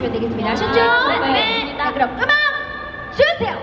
되겠습니다. 아셨죠? 네. 네. 네. 자, 그럼 음악 주세요.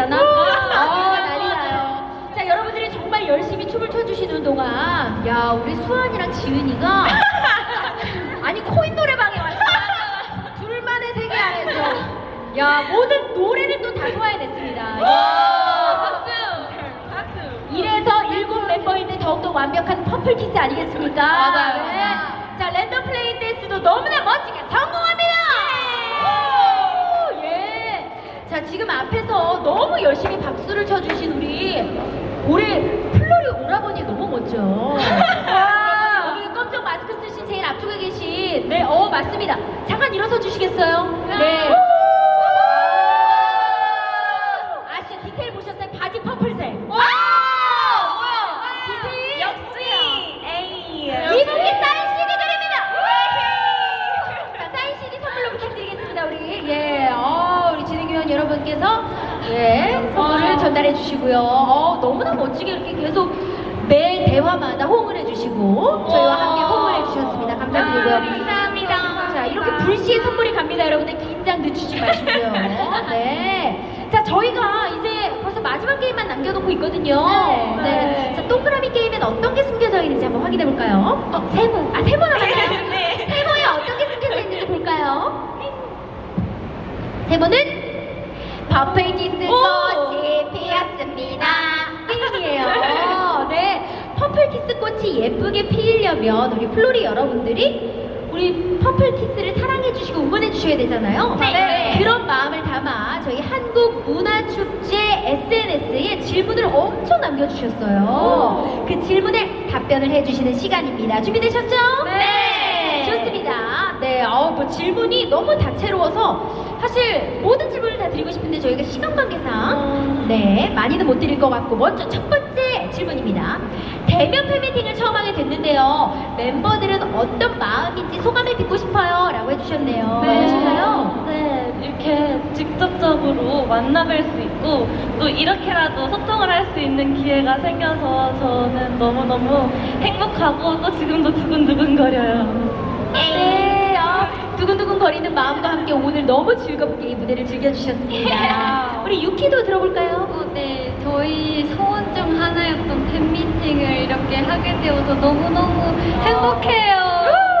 있잖아. 어, 난리 나요. 자, 여러분들이 정말 열심히 춤을 춰주시는 동안, 야, 우리 수환이랑 지은이가, 아니, 코인 노래방에 왔어. 둘만의 세계 안에서. 야, 모든 노래를 또 다 소화해냈습니다. 박수! 이래서 일곱 멤버일 때 더욱더 완벽한 퍼플키스 아니겠습니까? 맞아요. 네. 자, 랜덤 플레이 댄스도 너무나 멋지게 성공합니다! 자, 지금 앞에서 너무 열심히 박수를 쳐주신 우리 올해 플로리 오라버니 너무 멋져. 여기 검정 마스크 쓰신 제일 앞쪽에 계신 네, 어 맞습니다. 잠깐 일어서 주시겠어요? 네. 아시죠? 디테일 보셨어요? 바지 퍼플색. 와! 뭐야? 디테일? 역시 A! 이분께 사인 CD 드립니다. 자, 사인 CD 선물로 부탁드리겠습니다. 우리 예, 어, 우리 진행위원 여러분께서 예 선물을 전달해 주시고요. 어, 너무나 멋지게 이렇게 계속 매 대화마다 호응을 해주시고 저희와 함께 호응을 해주셨습니다. 감사드리고요. 아, 감사합니다. 자, 이렇게 불시에 선물이 갑니다, 여러분들 긴장 늦추지 마시고요. 네. 자, 저희가 이제 벌써 마지막 게임만 남겨놓고 있거든요. 네. 네. 자, 동그라미 게임엔 어떤 게 숨겨져 있는지 한번 확인해 볼까요? 어, 세모. 아, 세모? 네. 세모에 어떤 게 숨겨져 있는지 볼까요? 세모는 퍼플키스 꽃이 피었습니다. 땡이에요. 네. 퍼플키스 꽃이 예쁘게 피려면 우리 플로리 여러분들이 우리 퍼플키스를 사랑해주시고 응원해주셔야 되잖아요. 네. 그런 마음을 담아 저희 한국문화축제 SNS에 질문을 엄청 남겨주셨어요. 그 질문에 답변을 해주시는 시간입니다. 준비되셨죠? 네. 네, 어, 뭐 질문이 너무 다채로워서 사실 모든 질문을 다 드리고 싶은데 저희가 시간 관계상 네 많이는 못 드릴 것 같고 먼저 첫 번째 질문입니다. 대면 팬미팅을 처음 하게 됐는데요. 멤버들은 어떤 마음인지 소감을 듣고 싶어요.라고 해주셨네요. 맞으신가요? 네, 이렇게 직접적으로 만나뵐 수 있고 또 이렇게라도 소통을 할 수 있는 기회가 생겨서 저는 너무너무 행복하고 또 지금도 두근두근거려요. 네, 어, 두근두근 거리는 마음과 함께 오늘 너무 즐겁게 이 무대를 즐겨주셨습니다. 우리 유키도 들어볼까요? 네, 저희 소원 중 하나였던 팬미팅을 이렇게 하게 되어서 너무너무 행복해요.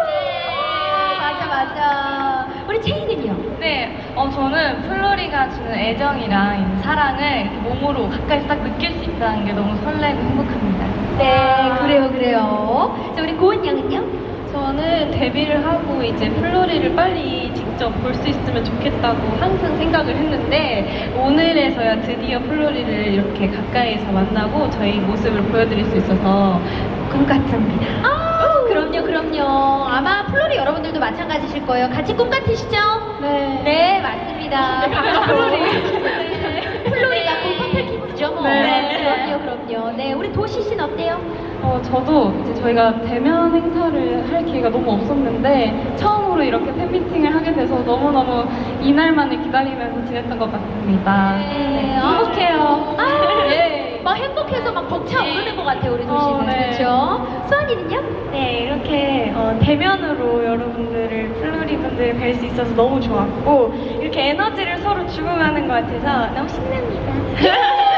네, 맞아, 맞아. 우리 체이는요? 네, 어, 저는 플로리가 주는 애정이랑 이 사랑을 이렇게 몸으로 가까이서 딱 느낄 수 있다는 게 너무 설레고 행복합니다. 네, 그래요, 그래요. 자, 우리 고은 양은요? 저는 데뷔를 하고 이제 플로리를 빨리 직접 볼 수 있으면 좋겠다고 항상 생각을 했는데 오늘에서야 드디어 플로리를 이렇게 가까이서 만나고 저희 모습을 보여드릴 수 있어서 꿈 같습니다. 아, 그럼요, 그럼요. 아마 플로리 여러분들도 마찬가지실 거예요. 같이 꿈 같으시죠? 네. 네, 맞습니다. 네, 플로리. 네. 플로리가 곧 퍼플키스죠, 뭐. 네. 그럼요. 네, 우리 도시 씨는 어때요? 어, 저도 이제 저희가 대면 행사를 할 기회가 너무 없었는데 처음으로 이렇게 팬미팅을 하게 돼서 너무너무 이날만을 기다리면서 지냈던 것 같습니다. 네, 아. 행복해요. 아, 예. 막 행복해서 막 벅차 오르는 것 같아요, 우리 도시는. 어, 네. 그렇죠? 수환이는요? 네, 이렇게 어, 대면으로 여러분들을 플로리 분들 뵐 수 있어서 너무 좋았고 이렇게 에너지를 서로 주고 가는 것 같아서 너무 신납니다.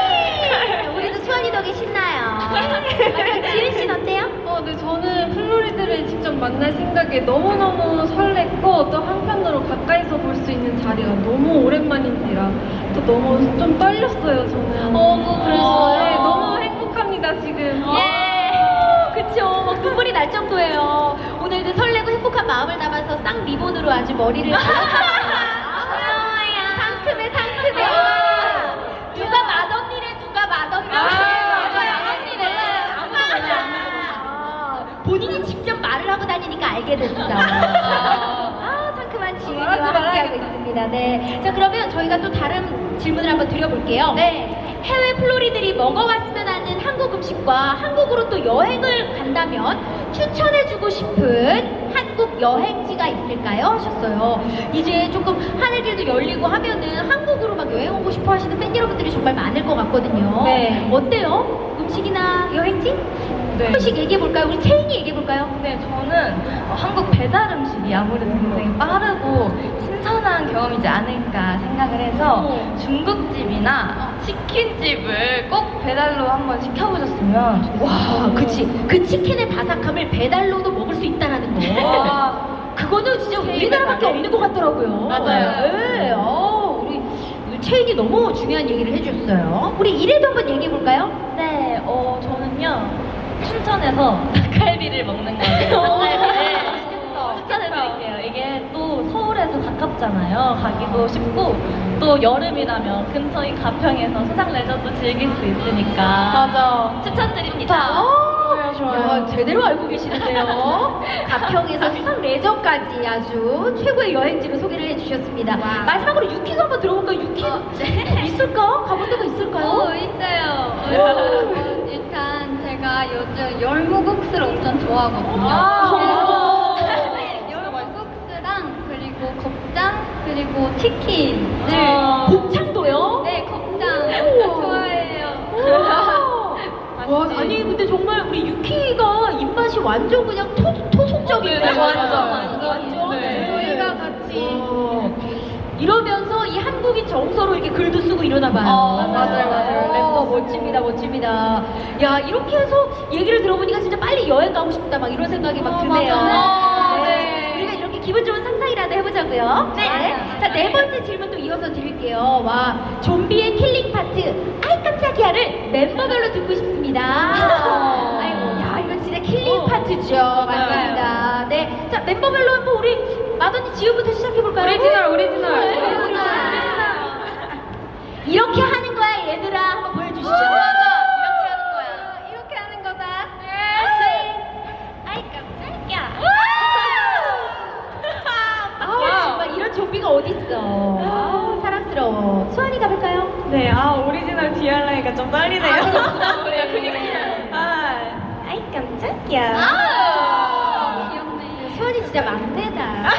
덕에 신나요. 지은 씨는 어때요? 어, 네, 저는 플로리들을 직접 만날 생각에 너무너무 설렜고 또 한편으로 가까이서 볼 수 있는 자리가 너무 오랜만인지라 또 너무 좀 떨렸어요, 저는. 어머, 그랬어요? 네, 너무 행복합니다, 지금. 예. 그쵸. 막 눈물이 날 정도예요. 오늘 그 설레고 행복한 마음을 담아서 쌍 리본으로 아주 머리를 잘랐어요. 상큼해, 상큼해. 누가 맏언니래, 누가 맏언니래. 아, 누가 맏언니래. 아무도 몰라, 아무도 몰라. 본인이 직접 말을 하고 다니니까 알게 됐어. 아, 상큼한 지은이와 함께하고. 있습니다. 네. 자, 그러면 저희가 또 다른 질문을 한번 드려볼게요. 네. 해외 플로리들이 먹어봤으면 하는 한국 음식과 한국으로 또 여행을 간다면 추천해주고 싶은 한국 여행지가 있을까요? 하셨어요. 이제 조금 하늘길도 열리고 하면은 한국으로 막 여행 오고 싶어 하시는 팬 여러분들이 정말 많을 것 같거든요. 네. 어때요? 음식이나 여행지? 네. 한 번씩 얘기해 볼까요? 우리 채인이 얘기해 볼까요? 네, 저는 어, 한국 배달 음식이 아무래도 굉장히 빠르고 신선한 경험이지 않을까 생각을 해서 중국집이나 라면이나 치킨집을 꼭 배달로 한번 시켜보셨으면 좋겠어요. 와, 그치. 그 치킨의 바삭함을 배달로도 먹을 수 있다라는 거. 그거는 진짜 우리나라밖에 없는 것 같더라고요. 맞아요. 네, 어, 우리 우리 채인이 너무 중요한 얘기를 해줬어요. 우리 이래도 한번 얘기해 볼까요? 네, 어, 저는요, 춘천에서 닭갈비를 먹는 거예요. 오, 닭갈비를 맛있겠다. 추천해드릴게요. 이게 또 서울에서 가깝잖아요. 가기도 쉽고, 또 여름이라면 근처인 가평에서 수상 레저도 즐길 수 있으니까. 맞아. 추천드립니다. 어, 좋아요, 좋아요. 야, 제대로 알고 계시는데요. 가평에서 수상 레저까지 아주 최고의 여행지를 소개를 해주셨습니다. 마지막으로 유키도 한번 들어볼까요? 유키 있을까? 가본 데가 있을까요? 어, 있어요. 오. 제가 요즘 열무국수를 엄청 좋아하거든요. 아. 그래서 열무국수랑 그리고 곱창 그리고 치킨. 네. 곱창도요? 네, 곱창 우와. 좋아해요. 와, 아니 근데 정말 우리 유키가 입맛이 완전 그냥 토, 토속적이에요. 네, 네, 완전. 완전. 네. 이러면서 이 한국인 정서로 이렇게 글도 쓰고 이러나 봐요. 어, 맞아요, 맞아요. 어, 멋집니다, 멋집니다. 야, 이렇게 해서 얘기를 들어보니까 진짜 빨리 여행 가고 싶다, 막 이런 생각이 막 어, 드네요. 맞아요. 네. 네. 우리가 이렇게 기분 좋은 상상이라도 해보자고요. 네. 자, 네 번째 질문도 이어서 드릴게요. 와, 좀비의 킬링 파트, 아이 깜짝이야를 멤버별로 듣고 싶습니다. 아이고, 야, 이건 진짜 킬링 파트죠. 맞습니다. 네. 자, 멤버별로 한번 우리 마더니 지우부터 시작해볼까요? 오리지널, 오리지널. 네, 오리지널. 이렇게 하는 거야, 얘들아. 한번 보여주시죠. 이렇게 하는 거야. 이렇게 하는 거다. 아이 깜짝이야. 아, 정말 이런 좀비가 어딨어. 아, 사랑스러워. 수환이 가볼까요? 네, 아, 오리지널 디알라이가 좀 떨리네요. 아, 그냥 부담스러워요, 그냥. 아, 아이 깜짝이야. 아. 귀엽네. 수환이 진짜 막내다.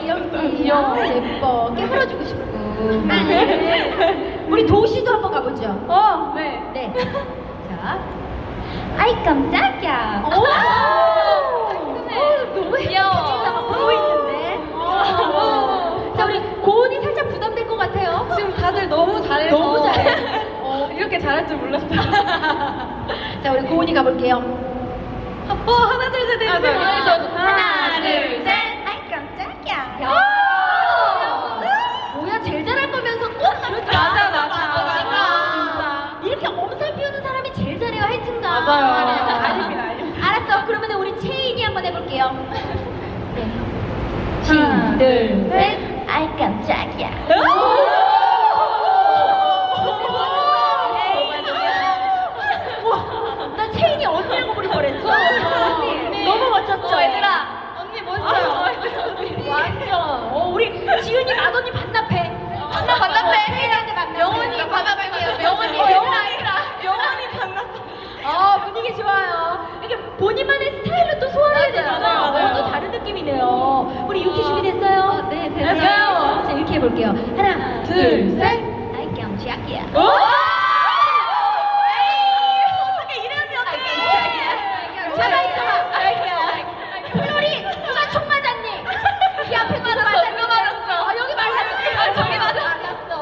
귀여워요. 귀엽지? 귀여워. 아, 예뻐. 깨물어주고 싶고. 우리 도시도 한번 가보죠. 어, 네. 네. 자. 아이 깜짝이야. 오! 어, 너무 귀여워. 보고 있는데. 자, 우리 고은이 살짝 부담될 것 같아요. 지금 다들 너무 잘해서. 너무 잘해. 어, 이렇게 잘할 줄 몰랐어요. 자, 우리 고은이 가볼게요. 어, 하나, 둘, 셋, 넷, 아, 넷. 네. 하나, 둘, 셋. 해볼게요. 네. 하나, 둘, 셋. 아이 깜짝이야. 나 채인이 언니라고 부를 뻔했어. 너무 멋졌죠? 어, 얘들아. 언니 멋있어요. 완전. 어, 우리 지은이 맏언니 반납해. 반납, 반납해. 채인한테 반납해. 명언이 반납할게요. 명언이. 어, 명언 아니라. 명언이 반납. 어, 분위기 좋아요. 이게 본인만의 스타일로 또 소화해야 되잖아. 맞아요, 맞아요. 어, 또 다른 느낌이네요. 우리 유키 준비됐어요? 네, 됐어요. 됐어요. 자, 이렇게 해볼게요. 하나, 둘, 셋. 아이 깜짝이야. 어떻게 이름이 어떻게? 가만 있어봐. 플로리, 누가 총 맞았니? 이 앞에 누가 맞았니? 누가 맞았어? 아, 여기 맞았어. 아, 저기 맞았어.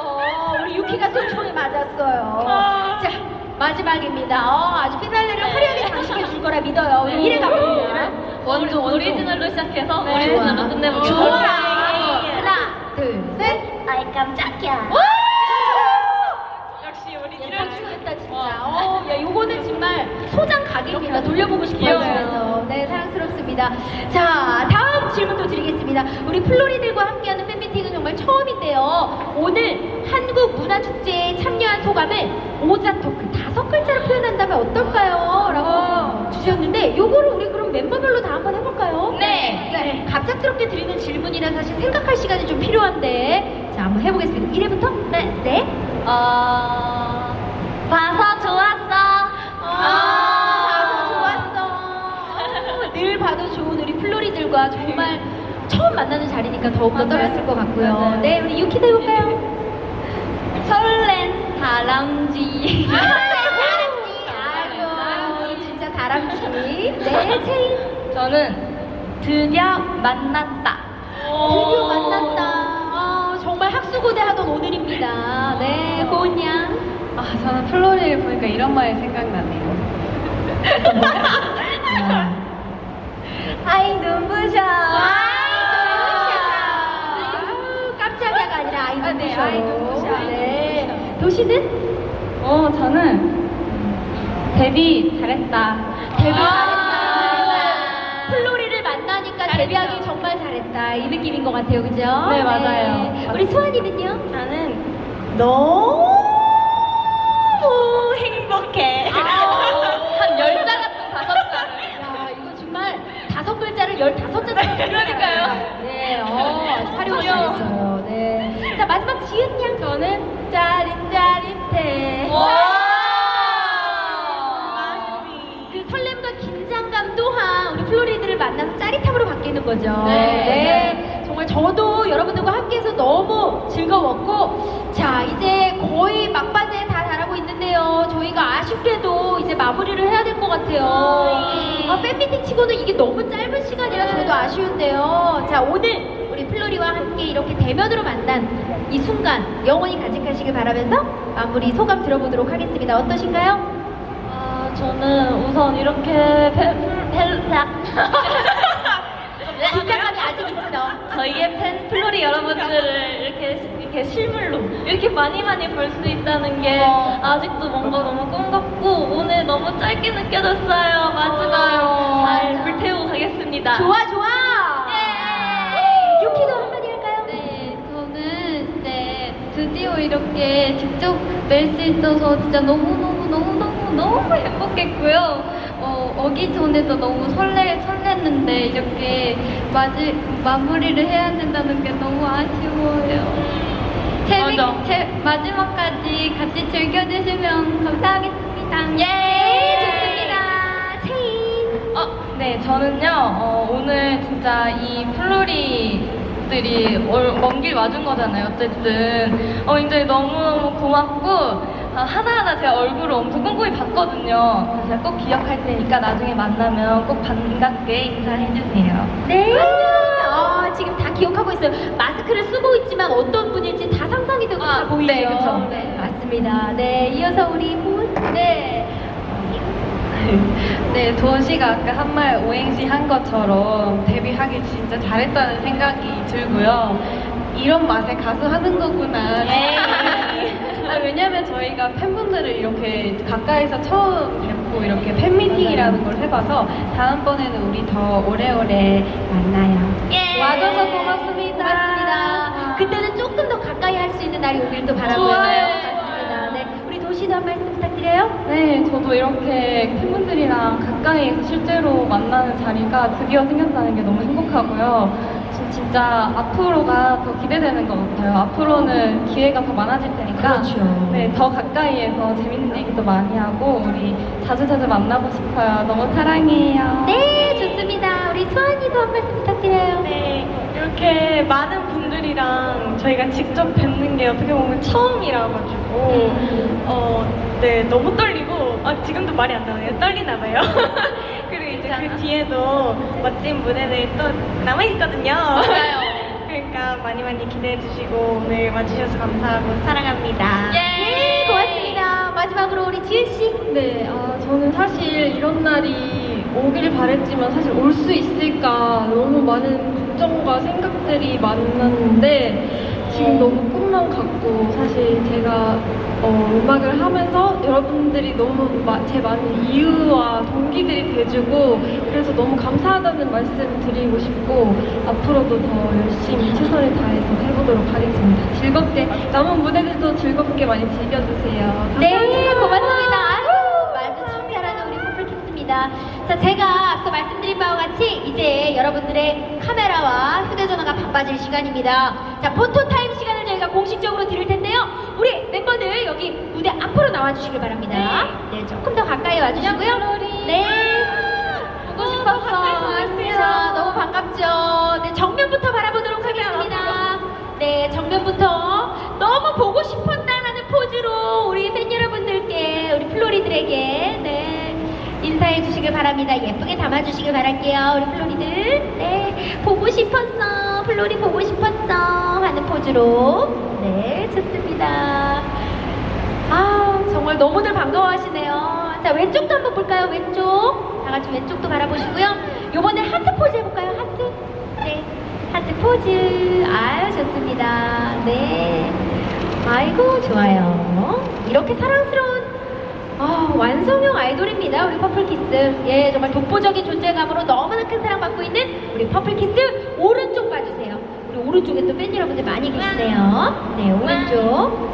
우리 유키가 또 총에 맞았어요. 아. 자, 마지막입니다. 어, 아주 피날레를 화려하게 장식해 줄 거라 믿어요. 우리 이래 가봅니다. 원조 오리지널로 시작해서 네. 오리지널로 끝내볼게요. 좋아. 하나, 둘, 셋. 아이 깜짝이야. 역시 오리지널. 예뻐 죽겠다 진짜. 어, 야, 요거는 정말 소장 각입니다. 돌려보고 싶어요. 그래서. 네, 사랑스럽습니다. 자, 다음 질문도 드리겠습니다. 우리 플로리들과 함께하는 팬미팅은 정말 처음인데요. 오늘 한국 문화 축제에 참여한 소감을 오자 토크 다섯 글자로 표현한다면 어떨까요? 라고 주셨는데, 요거를 우리 그럼 멤버별로 다 한번 해볼까요? 네. 네, 갑작스럽게 드리는 질문이라 사실 생각할 시간이 좀 필요한데, 자, 한번 해보겠습니다. 1회부터? 네. 네. 어, 봐서 좋았어. 아, 좋았어. 늘 봐도 좋은 우리 플로리들과 정말 처음 만나는 자리니까 더욱더 떨렸을 것 같고요. 맞아요. 네, 우리 유키도 해볼까요? 설렌 다람쥐. 다람쥐. 네, 체인. 저는 드디어 만났다. 드디어 만났다. 아, 정말 학수 고대 하던 오늘입니다. 네, 고은 양. 아, 저는 플로리를 보니까 이런 말이 생각나네요. 아이 눈부셔. 아우, 깜짝이야가 아니라 아이 눈부셔. 네, 아이 눈부셔. 네. 도시는 어, 저는 데뷔 잘했다. 데뷔 아. 잘했다. 플로리를 만나니까 데뷔하기 정말 잘했다. 이 느낌인 것 같아요, 그죠? 네, 맞아요. 우리 수환이는요? 나는 너무 행복해. 한 열 자 같은 다섯 자를. 야, 이거 정말 다섯 글자를 열다섯 자로 그러니까요. 네, 어, 활용을 귀여워. 잘했어요. 네. 자, 마지막 지은 양. 저는 짜릿짜릿해. 그 거죠. 네. 정말 저도 여러분들과 함께해서 너무 즐거웠고, 자, 이제 거의 막바지에 다 달하고 있는데요. 저희가 아쉽게도 이제 마무리를 해야 될 것 같아요. 아, 팬미팅 치고는 이게 너무 짧은 시간이라 저도 아쉬운데요. 자, 오늘 우리 플로리와 함께 이렇게 대면으로 만난 이 순간 영원히 간직하시길 바라면서 마무리 소감 들어보도록 하겠습니다. 어떠신가요? 아, 저는 우선 이렇게 팬, 팬, 긴장감이 아직 있어. 저희의 팬 플로리 여러분들을 이렇게 이렇게 실물로 이렇게 많이 많이 볼 수 있다는 게 어. 아직도 뭔가 너무 꿈 같고 오늘 너무 짧게 느껴졌어요. 마지막 어, 잘. 불태우고 가겠습니다. 좋아, 좋아! 예! 유키도 한마디 할까요? 네, 저는 이제 드디어 이렇게 직접 뵐 수 있어서 진짜 너무 너무 너무 너무 너무 행복했고요. 어, 오기 전에도 너무 설레, 설렜는데 이렇게 마지, 마무리를 해야 된다는 게 너무 아쉬워요. 맞아. 제, 마지막까지 같이 즐겨주시면 감사하겠습니다. 예, 좋습니다. 체인. 어, 네, 저는요, 어, 오늘 진짜 이 플로리 들이 먼 길 와준 거잖아요, 어쨌든. 어, 굉장히 너무너무 고맙고, 어, 하나하나 제 얼굴을 엄청 꼼꼼히 봤거든요. 그래서 제가 꼭 기억할 테니까 나중에 만나면 꼭 반갑게 인사해주세요. 네. 어, 지금 다 기억하고 있어요. 마스크를 쓰고 있지만 어떤 분일지 다 상상이 되고 다 아, 보이죠. 네, 그쵸. 네, 맞습니다. 네, 이어서 우리 고은. 네. 네, 도원 씨가 아까 한 말 오행시 한 것처럼 데뷔하기 진짜 잘했다는 생각이 들고요. 이런 맛에 가수 하는 거구나. 아, 왜냐면 저희가 팬분들을 이렇게 가까이서 처음 뵙고 이렇게 팬미팅이라는 걸 해봐서 다음번에는 우리 더 오래오래 만나요. 예. 와줘서 고맙습니다. 고맙습니다. 그때는 조금 더 가까이 할 수 있는 날이 오길 또 바라고요. 좋아요. 맞습니다. 네, 우리 도시도 한 말씀 부탁드려요. 네, 저도 이렇게 팬분들이랑 가까이서 실제로 만나는 자리가 드디어 생겼다는 게 너무 행복하고요. 진- 진짜 앞으로가 더 기대되는 것 같아요. 앞으로는 기회가 더 많아질 테니까 그렇죠. 네, 더 가까이에서 재밌는 얘기도 많이 하고 우리 자주자주 만나고 싶어요. 너무 사랑해요. 네, 좋습니다. 우리 수환이도 한 말씀 부탁드려요. 네, 이렇게 많은 분들이랑 저희가 직접 뵙는 게 어떻게 보면 처음이라 가지고 어, 네, 너무 떨리고 아, 지금도 말이 안 나와요. 떨리나 봐요. 그 뒤에도 멋진 무대들이 또 남아 있거든요. 맞아요. 그러니까 많이 많이 기대해 주시고 오늘 와주셔서 감사하고 사랑합니다. 네, 고맙습니다. 마지막으로 우리 지은 씨. 네, 아, 저는 사실 이런 날이 오길 바랬지만 사실 올 수 있을까 너무 많은 걱정과 생각들이 많았는데 지금 너무 꿈만 같고 사실 제가 어, 음악을 하면서 여러분들이 너무 마- 제 많은 이유와 동기들이 돼주고 그래서 너무 감사하다는 말씀 드리고 싶고 앞으로도 더 열심히 최선을 다해서 해보도록 하겠습니다. 즐겁게 남은 무대들도 즐겁게 많이 즐겨주세요. 네, 고맙습니다. 퍼플키스입니다. 자, 제가 앞서 말씀드린 바와 같이 이제 여러분들의 카메라와 휴대전화가 바빠질 시간입니다. 자, 포토타임 시간을 저희가 공식적으로 드릴 텐데요. 우리 멤버들 여기 무대 앞으로 나와주시길 바랍니다. 네, 조금 더 가까이 와주시고요. 네. 보고 싶었어. 자, 너무 반갑죠. 네, 정면부터 바라보도록 하겠습니다. 네, 정면부터 너무 보고 싶었다라는 포즈로 우리 팬 여러분들께, 우리 플로리들에게, 네, 인사해 주시길 바랍니다. 예쁘게 담아 주시길 바랄게요. 우리 플로리들. 네, 보고 싶었어. 플로리 보고 싶었어. 하는 포즈로. 네, 좋습니다. 아, 정말 너무들 반가워하시네요. 자, 왼쪽도 한번 볼까요? 왼쪽. 다 같이 왼쪽도 바라보시고요. 요번에 하트 포즈 해볼까요? 하트? 네. 하트 포즈. 아유, 좋습니다. 네. 아이고, 좋아요. 이렇게 사랑스러운 아, 완성형 아이돌입니다. 우리 퍼플키스. 예, 정말 독보적인 존재감으로 너무나 큰 사랑받고 있는 우리 퍼플키스. 오른쪽 봐주세요. 우리 오른쪽에 또 팬 여러분들 많이 계시네요. 네, 오른쪽.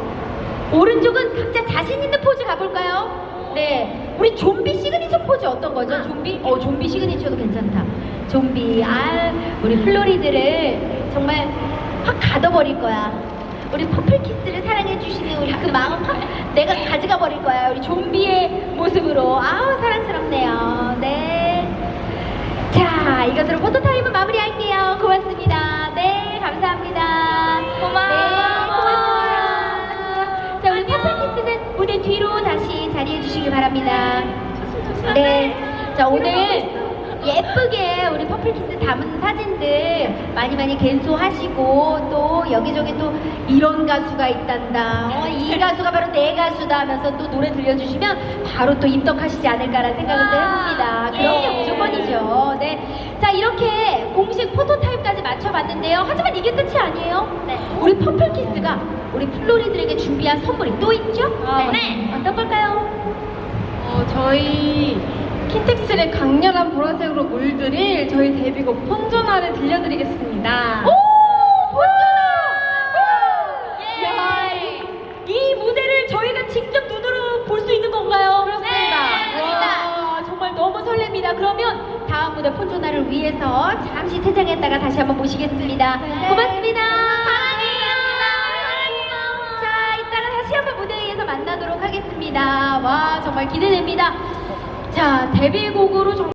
오른쪽은 각자 자신 있는 포즈 가볼까요? 네. 우리 좀비 시그니처 포즈 어떤 거죠? 좀비? 어, 좀비 시그니처도 괜찮다. 좀비. 아, 우리 플로리들을 정말 확 가둬버릴 거야. 우리 퍼플키스를 사랑해주시는 우리 그 마음 확 내가 가져가 버릴 거야. 우리 좀비의 모습으로. 아우, 사랑스럽네요. 네. 자, 이것으로 포토타임은 마무리할게요. 고맙습니다. 네, 감사합니다. 고마워요. 네, 고맙습니다. 자, 우리 퍼플키스는 무대 뒤로 다시 자리해 주시기 바랍니다. 네. 자, 오늘 예쁘게 우리 퍼플키스 담은 사진들 많이 많이 갠소하시고 또 여기저기 또 이런 가수가 있단다. 어, 이 가수가 바로 내 가수다 하면서 또 노래 들려주시면 바로 또 입덕하시지 않을까라는 생각을 또 해봅니다. 게 네. 무조건이죠. 네. 자, 이렇게 공식 포토타임까지 맞춰봤는데요. 하지만 이게 끝이 아니에요. 네. 우리 퍼플키스가 우리 플로리들에게 준비한 선물이 또 있죠? 네. 어떤 걸까요? 어, 저희 킨텍스를 강렬한 보라색으로 물들일 저희 데뷔곡 폰전화를 들려드리겠습니다. 오! 예! 야, 이, 이 무대를 저희가 직접 눈으로 볼 수 있는 건가요? 그렇습니다. 네, 와, 정말 너무 설렙니다. 그러면 다음 무대 폰조나를 위해서 잠시 퇴장했다가 다시 한번 모시겠습니다. 고맙습니다. 사랑해요. 자, 이따가 다시 한번 무대에서 만나도록 하겠습니다. 와, 정말 기대됩니다. 자, 데뷔곡으로 정말